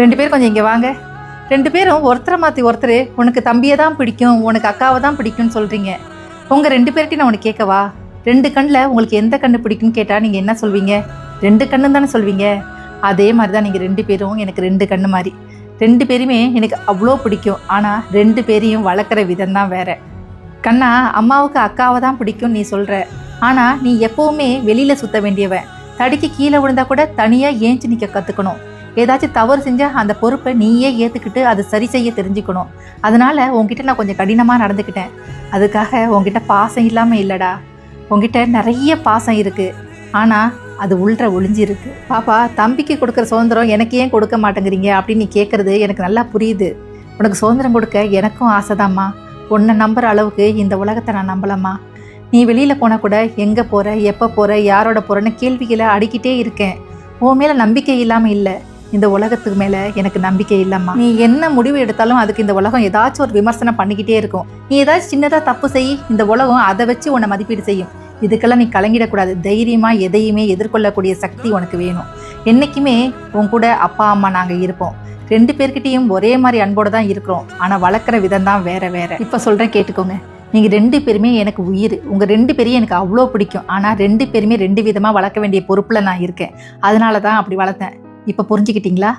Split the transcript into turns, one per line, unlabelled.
ரெண்டு பேரும் கொஞ்சம் இங்கே வாங்க. ரெண்டு பேரும் ஒருத்தரை மாற்றி ஒருத்தர் உனக்கு தம்பியை தான் பிடிக்கும் உனக்கு அக்காவை தான் பிடிக்கும்னு சொல்கிறீங்க உங்கள் ரெண்டு பேர்கிட்டையும் நான் உனக்கு கேட்கவா? ரெண்டு கண்ணில் உங்களுக்கு எந்த கண்ணு பிடிக்கும்னு கேட்டால் நீங்கள் என்ன சொல்வீங்க? ரெண்டு கண்ணு தானே சொல்வீங்க? அதே மாதிரி தான் நீங்கள் ரெண்டு பேரும் எனக்கு ரெண்டு கண்ணு மாதிரி. ரெண்டு பேருமே எனக்கு அவ்வளோ பிடிக்கும். ஆனால் ரெண்டு பேரையும் வளர்க்குற விதம் தான் வேற. கண்ணா அம்மாவுக்கு அக்காவை தான் பிடிக்கும் நீ சொல்கிற ஆனால் நீ எப்போவுமே வெளியில் சுற்ற வேண்டியவன். தடிக்கு கீழே விழுந்தா கூட தனியாக ஏஞ்சி நிற்க கற்றுக்கணும் ஏதாச்சும் தவறு செஞ்சால் அந்த பொறுப்பை நீயே ஏற்றுக்கிட்டு அதை சரி செய்ய தெரிஞ்சுக்கணும். அதனால் உங்ககிட்ட நான் கொஞ்சம் கடினமாக நடந்துக்கிட்டேன். அதுக்காக உங்ககிட்ட பாசம் இல்லாமல் இல்லைடா. உங்ககிட்ட நிறைய பாசம் இருக்குது ஆனால் அது உள்ற ஒளிஞ்சிருக்கு. பாப்பா தம்பிக்கு கொடுக்குற சுதந்திரம் எனக்கு ஏன் கொடுக்க மாட்டேங்கிறீங்க? அப்படின்னு நீ கேட்குறது எனக்கு நல்லா புரியுது. உனக்கு சுதந்திரம் கொடுக்க எனக்கும் ஆசைதாம்மா. உன்னை நம்புகிற அளவுக்கு இந்த உலகத்தை நான் நம்பலம்மா. நீ வெளியில் போனால் கூட எங்கே போகிற எப்போ போகிற யாரோட போகிறேன்னு கேள்விகளை அடிக்கிட்டே இருக்கேன். உன் மேலே நம்பிக்கை இல்லாமல் இல்லை. இந்த உலகத்துக்கு மேலே எனக்கு நம்பிக்கை இல்லைம்மா. நீ என்ன முடிவு எடுத்தாலும் அதுக்கு இந்த உலகம் ஏதாச்சும் ஒரு விமர்சனம் பண்ணிக்கிட்டே இருக்கும். நீ ஏதாச்சும் சின்னதாக தப்பு செய் இந்த உலகம் அதை வச்சு உன்னை மதிப்பீடு செய்யும். இதுக்கெல்லாம் நீ கலங்கிடக்கூடாது. தைரியமாக எதையுமே எதிர்கொள்ளக்கூடிய சக்தி உனக்கு வேணும். என்றைக்குமே உன் கூட அப்பா அம்மா நாங்கள் இருப்போம். ரெண்டு பேர்கிட்டையும் ஒரே மாதிரி அன்போடு தான் இருக்கிறோம். ஆனால் வளர்க்குற விதம் தான் வேற வேற. இப்போ சொல்கிறேன் கேட்டுக்கோங்க. நீங்கள் ரெண்டு பேருமே எனக்கு உயிர். உங்கள் ரெண்டு பேரையும் எனக்கு அவ்வளோ பிடிக்கும். ஆனால் ரெண்டு பேருமே ரெண்டு விதமாக வளர்க்க வேண்டிய பொறுப்பில் நான் இருக்கேன். அதனால தான் அப்படி வளர்த்தேன். இப்போ புரிஞ்சுக்கிட்டீங்களா?